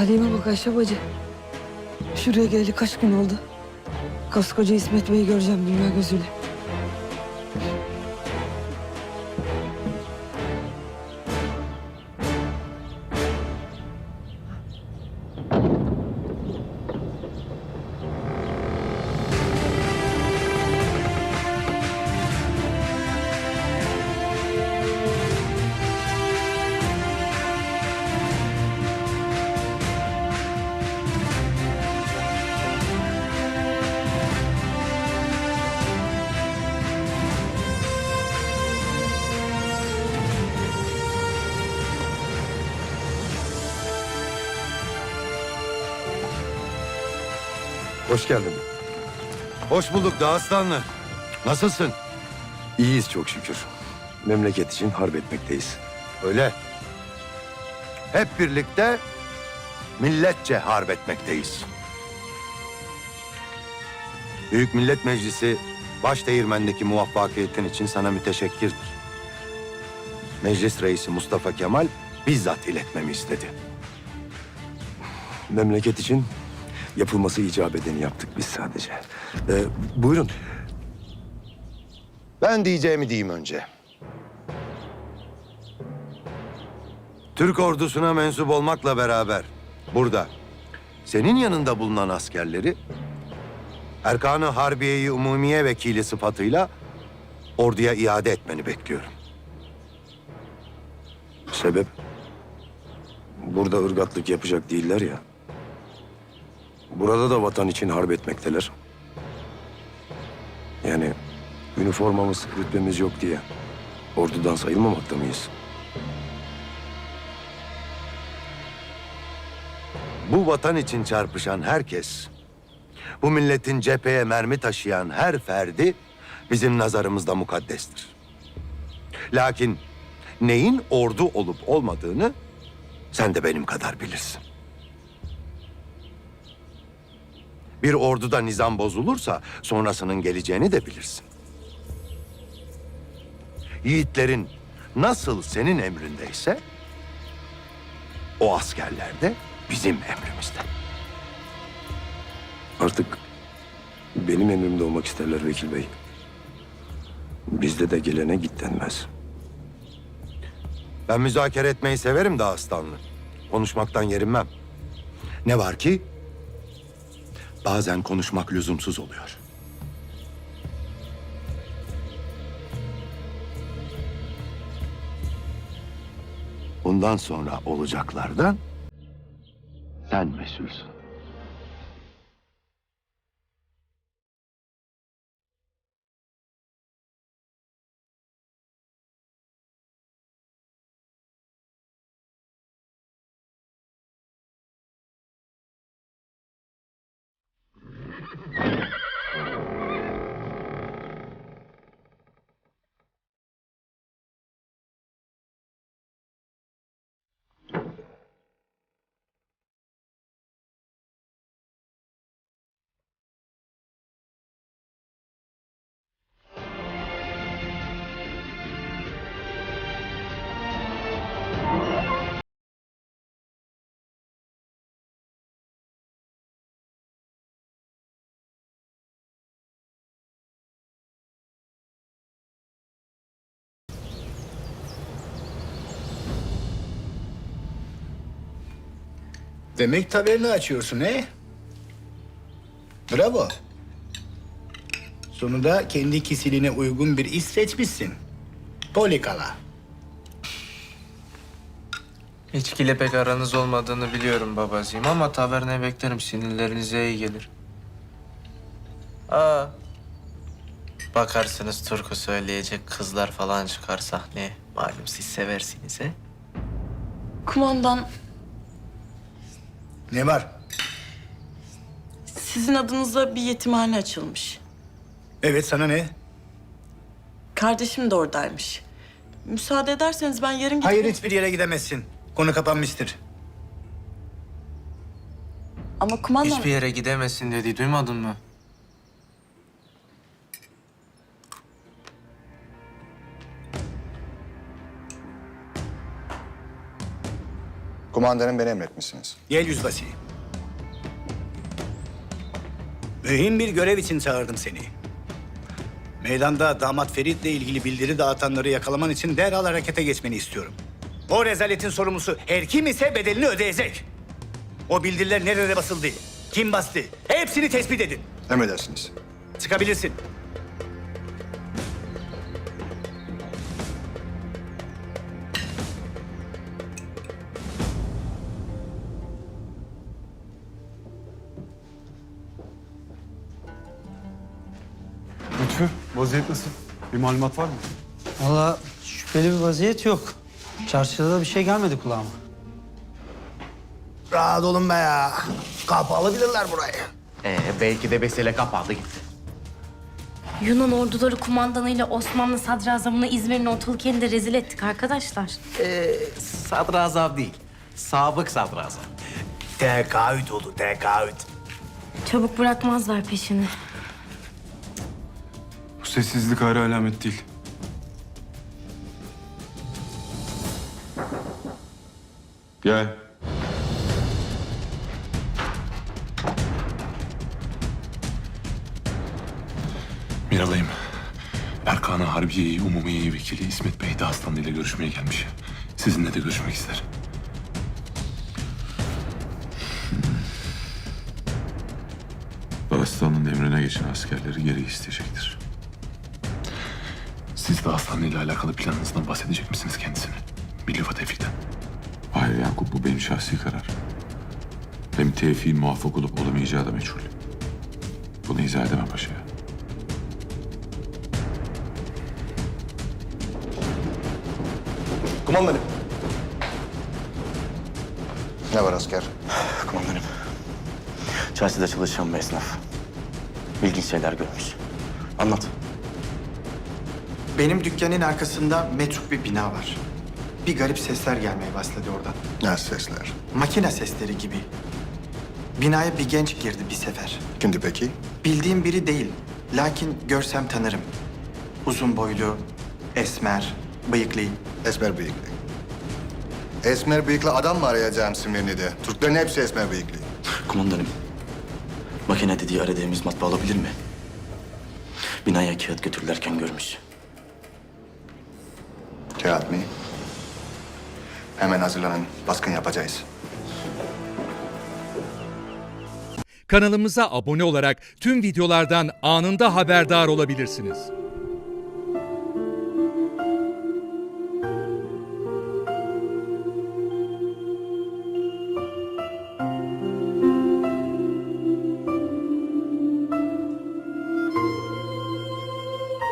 Halime bak Ayşe bacı. Şuraya geldi kaç gün oldu. Koskoca İsmet Bey'i göreceğim dünya gözüyle. Hoş geldin. Hoş bulduk Dağıstanlı. Nasılsın? İyiyiz çok şükür. Memleket için harp etmekteyiz. Öyle. Hep birlikte milletçe harp etmekteyiz. Büyük Millet Meclisi baş değirmendeki muvaffakiyetin için sana müteşekkirdir. Meclis reisi Mustafa Kemal bizzat iletmemi istedi. Memleket için yapılması icap edeni yaptık biz sadece. Ee, buyurun. Ben diyeceğimi diyeyim önce. Türk ordusuna mensup olmakla beraber burada senin yanında bulunan askerleri Erkan-ı Harbiye-i Umumiye Vekili sıfatıyla orduya iade etmeni bekliyorum. Sebep? Burada ırgatlık yapacak değiller ya. Burada da vatan için harp etmekteler. Yani üniformamız, rütbemiz yok diye ordudan sayılmamakta mıyız? Bu vatan için çarpışan herkes, bu milletin cepheye mermi taşıyan her ferdi bizim nazarımızda mukaddestir. Lakin neyin ordu olup olmadığını sen de benim kadar bilirsin. Bir orduda nizam bozulursa sonrasının geleceğini de bilirsin. Yiğitlerin nasıl senin emrindeyse o askerler de bizim emrimizde. Artık benim emrimde olmak isterler vekil bey. Bizde de gelene git denmez. Ben müzakere etmeyi severim de aslanlı. Konuşmaktan yerinmem. Ne var ki bazen konuşmak lüzumsuz oluyor. Bundan sonra olacaklardan sen mesulsün. Demek taverna açıyorsun he? Bravo. Sonunda kendi kişiliğine uygun bir iş seçmişsin. Polikala. İçkiyle pek aranız olmadığını biliyorum babacığım ama tavernaya beklerim sinirlerinize iyi gelir. Aa. Bakarsınız türkü söyleyecek kızlar falan çıkar sahneye. Malum siz seversiniz he. Kumandan, Ne var? sizin adınıza bir yetimhane açılmış. Evet sana ne? Kardeşim de oradaymış. Müsaade ederseniz ben yarın gidip... Hayır hiçbir yere gidemezsin. Konu kapanmıştır. Ama kumandan... Hiçbir yere gidemesin dedi duymadın mı? Kumandanım beni emretmişsiniz. Gel yüzbaşı. Mühim bir görev için çağırdım seni. Meydanda damat Ferit'le ilgili bildiri dağıtanları yakalaman için derhal harekete geçmeni istiyorum. O rezaletin sorumlusu her kim ise bedelini ödeyecek. O bildiriler nerede basıldı, kim bastı hepsini tespit edin. Emredersiniz. Çıkabilirsin. Lütfü, vaziyet nasıl? Bir malumat var mı? Valla şüpheli bir vaziyet yok. Çarşıda da bir şey gelmedi kulağıma. Rahat olun be ya. Kapalı bilirler burayı. Ee, belki de vesile kapandı gitti. Yunan orduları kumandanıyla Osmanlı sadrazamını İzmir'in ortalık yerinde rezil ettik arkadaşlar. Ee, sadrazam değil, sabık sadrazam. Tekaüt oldu, tekaüt. Çabuk bırakmazlar peşini. Sessizlik ayrı alamet değil. Gel. Miralayım. Erkan-ı Harbiye-i Umumiye Vekili İsmet Bey de hastanıyla görüşmeye gelmiş. Sizinle de görüşmek ister. Dağıstan'ın emrine geçen askerleri geri isteyecektir. Siz de hastaneyle alakalı planınızdan bahsedecek misiniz kendisine? Milli Tevfik'ten. Hayır Yakup, bu benim şahsi karar. Hem Tevfik'in muvaffak olup olamayacağı da meçhul. Bunu izah edemem paşaya. Kumandanım. Ne var asker? Kumandanım, çarşıda çalışan bir esnaf. İlginç şeyler görmüş. Anlat. Benim dükkanın arkasında metruk bir bina var. Bir garip sesler gelmeye başladı oradan. Ne sesler? Makine sesleri gibi. Binaya bir genç girdi bir sefer. Kimdi peki? Bildiğim biri değil. Lakin görsem tanırım. Uzun boylu, esmer, bıyıklı. Esmer bıyıklı. Esmer bıyıklı adam mı arayacağım Simirni'de? Türklerin hepsi esmer bıyıklı. Kumandanım, makine dediği aradığımız matbaa olabilir mi? Binaya kağıt götürürlerken görmüş. Kağıt mı? Hemen hazırlanın. Baskın yapacağız. Kanalımıza abone olarak tüm videolardan anında haberdar olabilirsiniz.